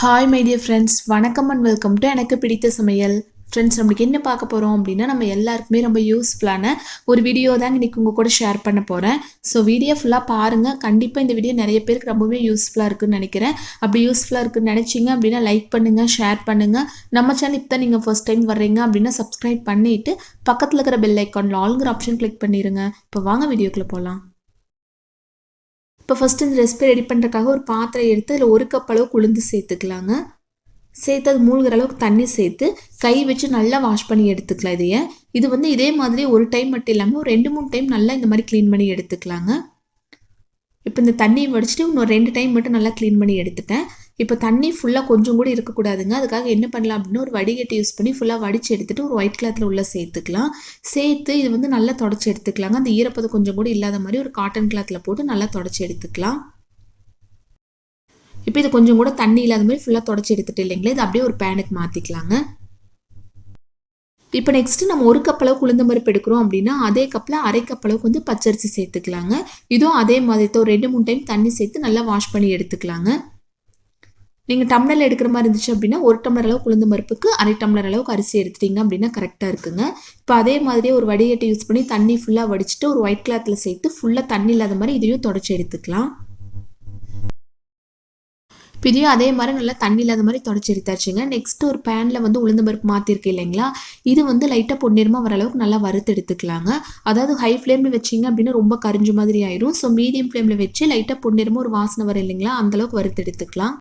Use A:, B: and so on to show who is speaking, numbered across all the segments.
A: Hi my friends வணக்கம் and welcome to எனக்கு பிடித்த சமையல். ஃப்ரெண்ட்ஸ் நம்மளுக்கு என்ன பார்க்க போகிறோம் அப்படின்னா நம்ம எல்லாருக்குமே ரொம்ப யூஸ்ஃபுல்லான ஒரு வீடியோ தாங்க இன்றைக்கி உங்கள் கூட ஷேர் பண்ண போகிறேன் ஸோ வீடியோ ஃபுல்லாக பாருங்கள் கண்டிப்பாக இந்த வீடியோ நிறைய பேருக்கு ரொம்பவே யூஸ்ஃபுல்லாக இருக்குன்னு நினைக்கிறேன். அப்படி யூஸ்ஃபுல்லாக இருக்குன்னு நினச்சிங்க அப்படின்னா லைக் பண்ணுங்கள் ஷேர் பண்ணுங்கள் நம்ம சேனல் இப்போ தான் நீங்கள் ஃபர்ஸ்ட் டைம் வர்றீங்க அப்படின்னா சப்ஸ்கிரைப் பண்ணிவிட்டு பக்கத்தில் இருக்கிற பெல் ஐக்கானில் ஆளுங்கிற ஆப்ஷன் கிளிக் பண்ணிடுங்க இப்போ வாங்க வீடியோக்குள்ளே போகலாம் இப்போ ஃபஸ்ட்டு இந்த ரெசிபி ரெடி பண்ணுறதுக்காக ஒரு பாத்திரம் எடுத்து அதில் ஒரு கப் அளவுக்கு உளுந்து சேர்த்துக்கலாங்க. சேர்த்து அது மூழ்கிற அளவுக்கு தண்ணி சேர்த்து கை வச்சு நல்லா வாஷ் பண்ணி எடுத்துக்கலாம் இதையே. இது வந்து இதே மாதிரி ஒரு டைம் மட்டும் இல்லாமல் ஒரு ரெண்டு மூணு டைம் நல்லா இந்த மாதிரி க்ளீன் பண்ணி எடுத்துக்கலாங்க. இப்போ இந்த தண்ணியை வடிச்சிட்டு இன்னொரு ரெண்டு டைம் மட்டும் நல்லா க்ளீன் பண்ணி எடுத்துட்டேன். இப்போ தண்ணி ஃபுல்லாக கொஞ்சம் கூட இருக்கக்கூடாதுங்க. அதுக்காக என்ன பண்ணலாம் அப்படின்னா ஒரு வடிகட்டி யூஸ் பண்ணி ஃபுல்லாக வடித்து எடுத்துகிட்டு ஒரு ஒயிட் கிளாத்தில் உள்ளே சேர்த்துக்கலாம். சேர்த்து இது வந்து நல்லா தொடச்சி எடுத்துக்கலாங்க. அந்த ஈரப்பதம் கொஞ்சம் கூட இல்லாத மாதிரி ஒரு காட்டன் கிளாத்தில் போட்டு நல்லா தொடச்சி எடுத்துக்கலாம். இப்போ இது கொஞ்சம் கூட தண்ணி இல்லாத மாதிரி ஃபுல்லாக தொடச்சி எடுத்துட்டு இல்லைங்களா? இது அப்படியே ஒரு பேனுக்கு மாற்றிக்கலாங்க இப்போ நெக்ஸ்ட்டு நம்ம ஒரு கப் உளுந்த பருப்பு எடுக்கிறோம் அப்படின்னா அதே கப்பில் அரை கப்பளவுக்கு வந்து பச்சரிசி சேர்த்துக்கலாங்க. இதுவும் அதே மாதிரி ஒரு ரெண்டு மூணு டைம் தண்ணி சேர்த்து நல்லா வாஷ் பண்ணி எடுத்துக்கலாங்க. நீங்கள் டம்ளரில் எடுக்கிற மாதிரி இருந்துச்சு அப்படின்னா ஒரு டம்ளர் அளவுக்கு உளுந்து பருப்புக்கு அரை டம்ளர் அளவுக்கு அரிசி எடுத்துட்டீங்க அப்படின்னா கரெக்டாக இருக்குங்க. இப்போ அதே மாதிரியே ஒரு வடிகட்டை யூஸ் பண்ணி தண்ணி ஃபுல்லாக வடிச்சிட்டு ஒரு ஒயிட் கிளாத்தில் சேர்த்து ஃபுல்லாக தண்ணி இல்லாத மாதிரி இதையும் தொடச்சி எடுத்துக்கலாம். இதையும் அதே மாதிரி நல்லா தண்ணி இல்லாத மாதிரி தொடச்சி எடுத்தாச்சுங்க. நெக்ஸ்ட் ஒரு பேனில் வந்து உளுந்த பருப்பு மாற்றிருக்கு இல்லைங்களா? இது வந்து லைட்டாக பொன்னிறமாக வர அளவுக்கு நல்லா வறுத்து எடுத்துக்கலாங்க. அதாவது ஹை ஃப்ளேமில் வச்சிங்க அப்படின்னா ரொம்ப கரிஞ்ச மாதிரி ஆயிரும். ஸோ மீடியம் ஃப்ளேமில் வச்சு லைட்டாக பொன்னிறமாக ஒரு வாசனை வர இல்லைங்களா? அந்தளவுக்கு வறுத்து எடுத்துக்கலாம்.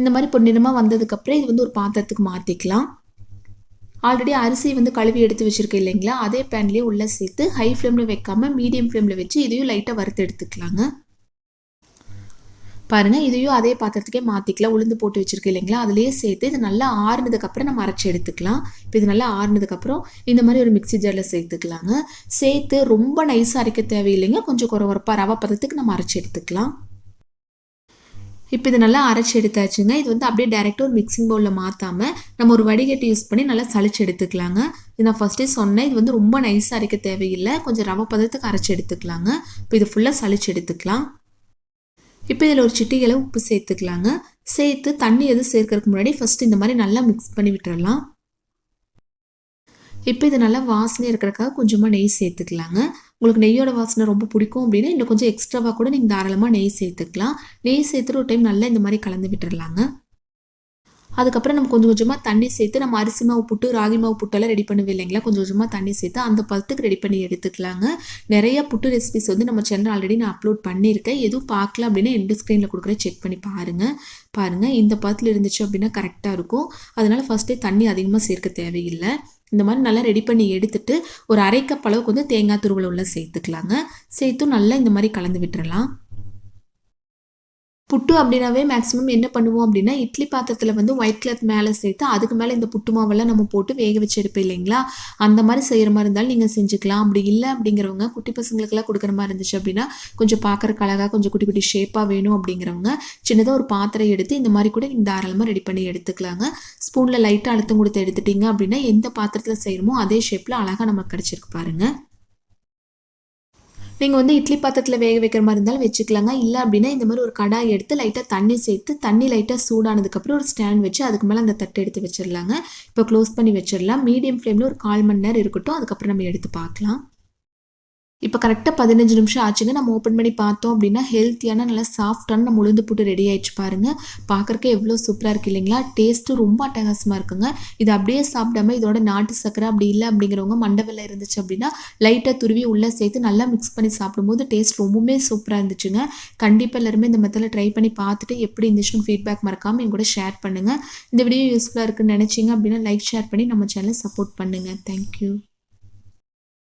A: இந்த மாதிரி பொன்னிறமாக வந்ததுக்கப்புறம் இது வந்து ஒரு பாத்திரத்துக்கு மாற்றிக்கலாம் ஆல்ரெடி அரிசி வந்து கழுவி எடுத்து வச்சுருக்கேன் இல்லைங்களா? அதே பேன்லேயே உள்ளே சேர்த்து ஹை ஃப்ளேமில் வைக்காமல் மீடியம் ஃப்ளேமில் வச்சு இதையும் லைட்டாக வறுத்து எடுத்துக்கலாங்க. பாருங்கள் இதையும் அதே பாத்திரத்துக்கே மாற்றிக்கலாம் உளுந்து போட்டு வச்சுருக்கேன் இல்லைங்களா? அதுலேயே சேர்த்து இது நல்லா ஆறுனதுக்கப்புறம் நம்ம அரைச்சி எடுத்துக்கலாம். இப்போ இது நல்லா ஆறுனதுக்கப்புறம் இந்த மாதிரி ஒரு மிக்சி ஜாரில் சேர்த்துக்கலாங்க. சேர்த்து ரொம்ப நைஸாக அரைக்க தேவையில்லைங்க. கொஞ்சம் குறை குறப்பாக ரவை பதத்துக்கு நம்ம அரைச்சி எடுத்துக்கலாம். இப்போ இது நல்லா அரைச்சி எடுத்தாச்சுங்க. இது வந்து அப்படியே டேரெக்டாக ஒரு மிக்சிங் பவுலில் மாற்றாமல் நம்ம ஒரு வடிகட்டி யூஸ் பண்ணி நல்லா சளிச்சு எடுத்துக்கலாங்க. இது நான் ஃபஸ்ட்டே சொன்னேன். இது வந்து ரொம்ப நைஸாக அரைக்க தேவையில்லை. கொஞ்சம் ரவை பதத்துக்கு அரைச்சி எடுத்துக்கலாங்க. இப்போ இது ஃபுல்லாக சளிச்சு எடுத்துக்கலாம். இப்போ இதில் ஒரு சிட்டிகளை உப்பு சேர்த்துக்கலாங்க. சேர்த்து தண்ணி எதுவும் சேர்க்கறதுக்கு முன்னாடி ஃபஸ்ட்டு இந்த மாதிரி நல்லா மிக்ஸ் பண்ணி விட்டுறலாம். இப்போ இது நல்லா வாசனை இருக்கிறக்காக கொஞ்சமாக நெய் சேர்த்துக்கலாங்க. உங்களுக்கு நெய்யோட வாசனை ரொம்ப பிடிக்கும் அப்படின்னா இன்னும் கொஞ்சம் எக்ஸ்ட்ராவாக கூட நீங்கள் தாராளமாக நெய் சேர்த்துக்கலாம். நெய் சேர்த்துட்டு ஒரு டைம் நல்லா இந்த மாதிரி கலந்து விட்டுறலாங்க. அதுக்கப்புறம் நம்ம கொஞ்சம் கொஞ்சமாக தண்ணி சேர்த்து நம்ம அரிசி மாவு புட்டு ராகி மாவு புட்டெல்லாம் ரெடி பண்ணுவோம் இல்லைங்களா? கொஞ்சம் கொஞ்சமாக தண்ணி சேர்த்து அந்த பதத்துக்கு ரெடி பண்ணி எடுத்துக்கலாங்க. நிறைய புட்டு ரெசிபிஸ் வந்து நம்ம சேனல் ஆல்ரெடி நான் அப்லோட் பண்ணியிருக்கேன். எதுவும் பார்க்கல அப்படின்னா எண்டு ஸ்க்ரீனில் கொடுக்குற செக் பண்ணி பாருங்கள் பாருங்கள் இந்த பதத்தில் இருந்துச்சு அப்படின்னா கரெக்டாக இருக்கும். அதனால் ஃபஸ்ட்டே தண்ணி அதிகமாக சேர்க்க தேவையில்லை. இந்த மாதிரி நல்லா ரெடி பண்ணி எடுத்துட்டு ஒரு அரைக்கப்பளவுக்கு அளவுக்கு வந்து தேங்காய் துருவலை உள்ள சேர்த்துக்கலாங்க. சேர்த்தும் நல்லா இந்த மாதிரி கலந்து விட்டுறலாம். புட்டு அப்படின்னாவே மேக்ஸிமம் என்ன பண்ணுவோம் அப்படின்னா இட்லி பாத்திரத்தில் வந்து ஒயிட் கிளாத் மேலே சேர்த்து அதுக்கு மேலே இந்த புட்டு மாவெல்லாம் நம்ம போட்டு வேக வச்சு எடுப்போம் இல்லைங்களா? அந்த மாதிரி செய்கிற மாதிரி இருந்தாலும் நீங்கள் செஞ்சுக்கலாம். அப்படி இல்லை அப்படிங்கிறவங்க குட்டி பசங்களுக்கெல்லாம் கொடுக்குற மாதிரி இருந்துச்சு அப்படின்னா கொஞ்சம் பார்க்குறக்கு அழகாக கொஞ்சம் குட்டி குட்டி ஷேப்பாக வேணும் அப்படிங்கிறவங்க சின்னதாக ஒரு பாத்திரம் எடுத்து இந்த மாதிரி கூட நீங்கள் தாராளமாக ரெடி பண்ணி எடுத்துக்கலாங்க. ஸ்பூனில் லைட்டாக அழுத்தம் கொடுத்து எடுத்துட்டிங்க அப்படின்னா எந்த பாத்திரத்தில் செய்கிறோமோ அதே ஷேப்பில் அழகாக நமக்கு கிடச்சிருக்கு பாருங்கள் நீங்கள் வந்து இட்லி பாத்திரத்தில் வேக வைக்கிற மாதிரி இருந்தாலும் வச்சுக்கலாங்க. இல்லை அப்படின்னா இந்த மாதிரி ஒரு கடாய் எடுத்து லைட்டாக தண்ணி சேர்த்து தண்ணி லைட்டாக சூடானதுக்கப்புறம் ஒரு ஸ்டாண்ட் வச்சு அதுக்கு மேலே அந்த தட்டை எடுத்து வச்சிடலாங்க இப்போ க்ளோஸ் பண்ணி வச்சிடலாம் மீடியம் ஃப்ளேமில் ஒரு கால் மணி நேரம் இருக்கட்டும். அதுக்கப்புறம் நம்ம எடுத்து பார்க்கலாம். இப்போ கரெக்டாக பதினஞ்சு நிமிஷம் ஆச்சுங்க. நம்ம ஓப்பன் பண்ணி பார்த்தோம் அப்படின்னா ஹெல்த்தியான நல்லா சாஃப்டான நம்ம உளுந்து போட்டு ரெடி ஆயிடுச்சு பாருங்கள் பார்க்குறக்கே எவ்வளோ சூப்பராக இருக்குது இல்லைங்களா? டேஸ்ட்டு ரொம்ப அட்டகாசமாக இருக்குங்க. இது அப்படியே சாப்பிடாம இதோட நாட்டு சக்கரை அப்படி இல்லை அப்படிங்கிறவங்க மண்டவெல்லாம் இருந்துச்சு அப்படின்னா லைட்டாக துருவி உள்ளே சேர்த்து நல்லா மிக்ஸ் பண்ணி சாப்பிடும்போது டேஸ்ட் ரொம்பவுமே சூப்பராக இருந்துச்சுங்க. கண்டிப்பாக எல்லாருமே இந்த மெத்தடில் ட்ரை பண்ணி பார்த்துட்டு எப்படி இருந்துச்சுன்னு ஃபீட்பேக் மறக்காமல் என் கூட ஷேர் பண்ணுங்கள் இந்த வீடியோ யூஸ்ஃபுல்லாக இருக்குன்னு நினச்சிங்க அப்படின்னா லைக் ஷேர் பண்ணி நம்ம சேனலை சப்போர்ட் பண்ணுங்கள் தேங்க்யூ